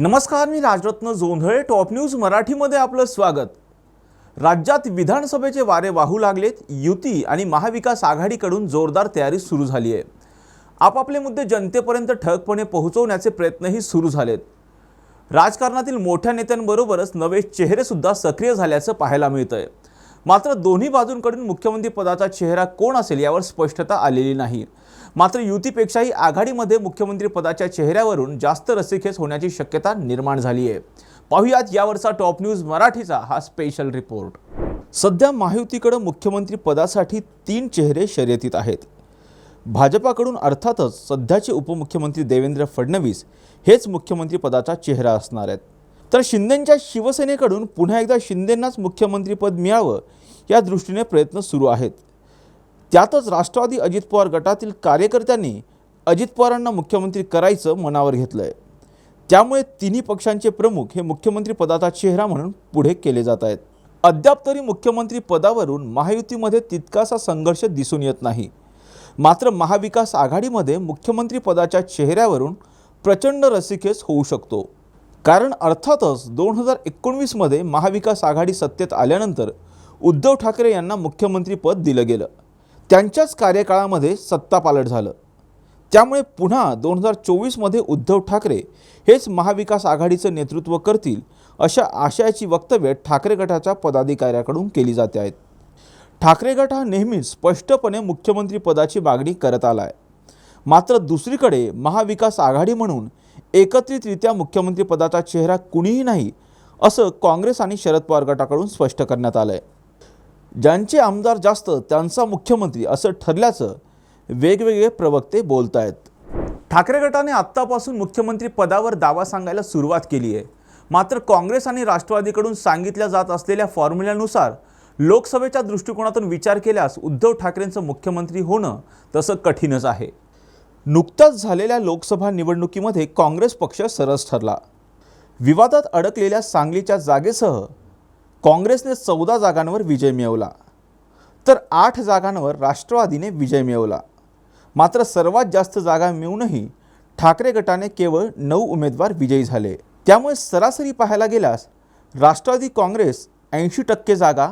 नमस्कार मी Rajratna Jondhale. Top news मराठीमध्ये आपलं स्वागत. राज्यात विधानसभेचे वारे वाहू लागलेत. युती आणि महाविकास आघाडीकडून जोरदार तयारी सुरू झाली आहे. आपापले मुद्दे जनतेपर्यंत ठळकपणे पोहोचवण्याचे प्रयत्नही सुरू झालेत. राजकारणातील मोठ्या नेत्यांबरोबरच नवे चेहरेसुद्धा सक्रिय झाल्याचं पाहायला मिळतं आहे मात्र दोन्ही बाजूंकडून मुख्यमंत्री पदाचा चेहरा कोण असेल यावर स्पष्टता आलेली नाही. मात्र युतीपेक्षाही आघाडीमध्ये मुख्यमंत्री पदाच्या चेहऱ्यावरून जास्त रस्सीखेच होण्याची शक्यता निर्माण झाली आहे पाहुयात यावरचा टॉप न्यूज मराठीचा हा स्पेशल रिपोर्ट. सध्या महायुतीकडे मुख्यमंत्री पदासाठी तीन चेहरे शर्यतीत आहेत. भाजपाकडून अर्थातच सध्याचे उपमुख्यमंत्री देवेंद्र फडणवीस हेच मुख्यमंत्री पदाचा चेहरा असणार आहेत. तर शिंदेंच्या शिवसेनेकडून पुन्हा एकदा शिंदेंनाच मुख्यमंत्रीपद मिळावं या दृष्टीने प्रयत्न सुरू आहेत. त्यातच राष्ट्रवादी अजित पवार गटातील कार्यकर्त्यांनी अजित पवारांना मुख्यमंत्री करायचं मनावर घेतलं आहे त्यामुळे तिन्ही पक्षांचे प्रमुख हे मुख्यमंत्री पदाचा चेहरा म्हणून पुढे केले जात आहेत. अद्याप तरी मुख्यमंत्री पदावरून महायुतीमध्ये तितकासा संघर्ष दिसून येत नाही. मात्र महाविकास आघाडीमध्ये मुख्यमंत्री पदाच्या चेहऱ्यावरून प्रचंड रसिकेस होऊ शकतो. कारण अर्थातच दोन हजार एकोणवीसमध्ये महाविकास आघाडी सत्तेत आल्यानंतर उद्धव ठाकरे यांना मुख्यमंत्रीपद दिलं गेलं. त्यांच्याच कार्यकाळामध्ये सत्तापालट झालं. त्यामुळे पुन्हा दोन हजार चोवीसमध्ये उद्धव ठाकरे हेच महाविकास आघाडीचं नेतृत्व करतील अशा आशयाची वक्तव्य ठाकरे गटाच्या पदाधिकाऱ्याकडून केली जाते आहेत. ठाकरे गट हा नेहमीच स्पष्टपणे मुख्यमंत्रीपदाची मागणी करत आला आहे मात्र दुसरीकडे महाविकास आघाडी म्हणून एकत्रितरित्या मुख्यमंत्रीपदाचा चेहरा कुणीही नाही असं काँग्रेस आणि शरद पवार गटाकडून स्पष्ट करण्यात आलं आहे ज्यांचे आमदार जास्त त्यांचा मुख्यमंत्री असं ठरल्याचं वेगवेगळे प्रवक्ते बोलत आहेत ठाकरे गटाने आत्तापासून मुख्यमंत्री पदावर दावा सांगायला सुरुवात केली आहे. मात्र काँग्रेस आणि राष्ट्रवादीकडून सांगितल्या जात असलेल्या फॉर्म्युल्यानुसार लोकसभेच्या दृष्टिकोनातून विचार केल्यास उद्धव ठाकरेंचं मुख्यमंत्री होणं तसं कठीणच आहे. नुकताच झालेल्या लोकसभा निवडणुकीमध्ये काँग्रेस पक्ष सरस ठरला. विवादात अडकलेल्या सांगलीच्या जागेसह काँग्रेसने चौदा जागांवर विजय मिळवला. तर आठ जागांवर राष्ट्रवादीने विजय मिळवला. मात्र सर्वात जास्त जागा मिळूनही ठाकरे गटाने केवळ नऊ उमेदवार विजयी झाले. त्यामुळे सरासरी पाहायला गेल्यास राष्ट्रवादी काँग्रेस ऐंशी टक्के जागा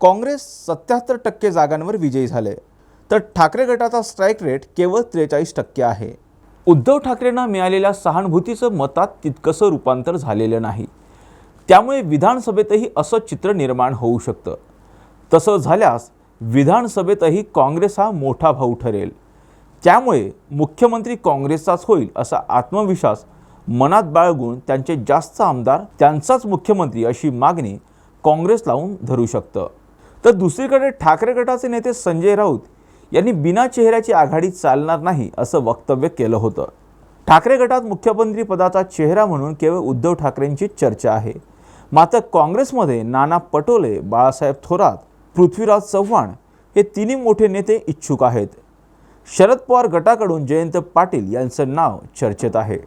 काँग्रेस सत्याहत्तर टक्के जागांवर विजयी झाले. तर ठाकरे गटाचा स्ट्राईक रेट केवळ त्रेचाळीस टक्के आहे. उद्धव ठाकरेंना मिळालेल्या सहानुभूतीचं मतात तितकंसं रूपांतर झालेलं नाही. त्यामुळे विधानसभेतही असं चित्र निर्माण होऊ शकतं. तसं झाल्यास विधानसभेतही काँग्रेस हा मोठा भाऊ ठरेल. त्यामुळे मुख्यमंत्री काँग्रेसचाच होईल असा आत्मविश्वास मनात बाळगून त्यांचे जास्त आमदार त्यांचाच मुख्यमंत्री अशी मागणी काँग्रेस लावून धरू शकतं. तर दुसरीकडे ठाकरे गटाचे नेते संजय राऊत यांनी बिना चेहऱ्याची आघाडी चालणार नाही असं वक्तव्य केलं होतं. ठाकरे गटात मुख्यमंत्री पदाचा चेहरा म्हणून केवळ उद्धव ठाकरेंची चर्चा आहे. मात्र काँग्रेसमध्ये नाना पटोले बाळासाहेब थोरात पृथ्वीराज चव्हाण हे तिन्ही मोठे नेते इच्छुक आहेत. शरद पवार गटाकडून जयंत पाटील यांचं नाव चर्चेत आहे.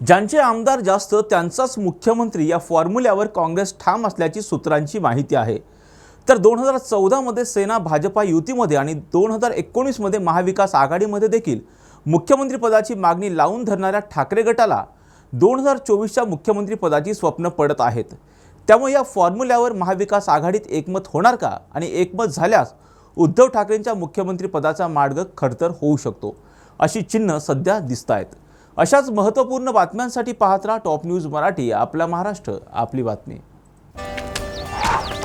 ज्यांचे आमदार जास्त त्यांचाच मुख्यमंत्री या फॉर्म्युल्यावर काँग्रेस ठाम असल्याची सूत्रांची माहिती आहे. तर दोन हजार चौदामध्ये सेना भाजपा युतीमध्ये आणि दोन हजार एकोणीसमध्ये महाविकास आघाडीमध्ये देखील मुख्यमंत्रीपदाची मागणी लावून धरणाऱ्या ठाकरे गटाला दोन हजार चोवीसच्या मुख्यमंत्रीपदाची स्वप्न पडत आहेत. त्यामुळे या फॉर्म्युल्यावर महाविकास आघाडीत एकमत होणार का? आणि एकमत झाल्यास उद्धव ठाकरेंच्या मुख्यमंत्रीपदाचा मार्ग खडतर होऊ शकतो अशी चिन्ह सध्या दिसत आहेत अशाच महत्त्वपूर्ण बातम्यांसाठी पाहत राहा टॉप न्यूज मराठी आपला महाराष्ट्र आपली बातमी.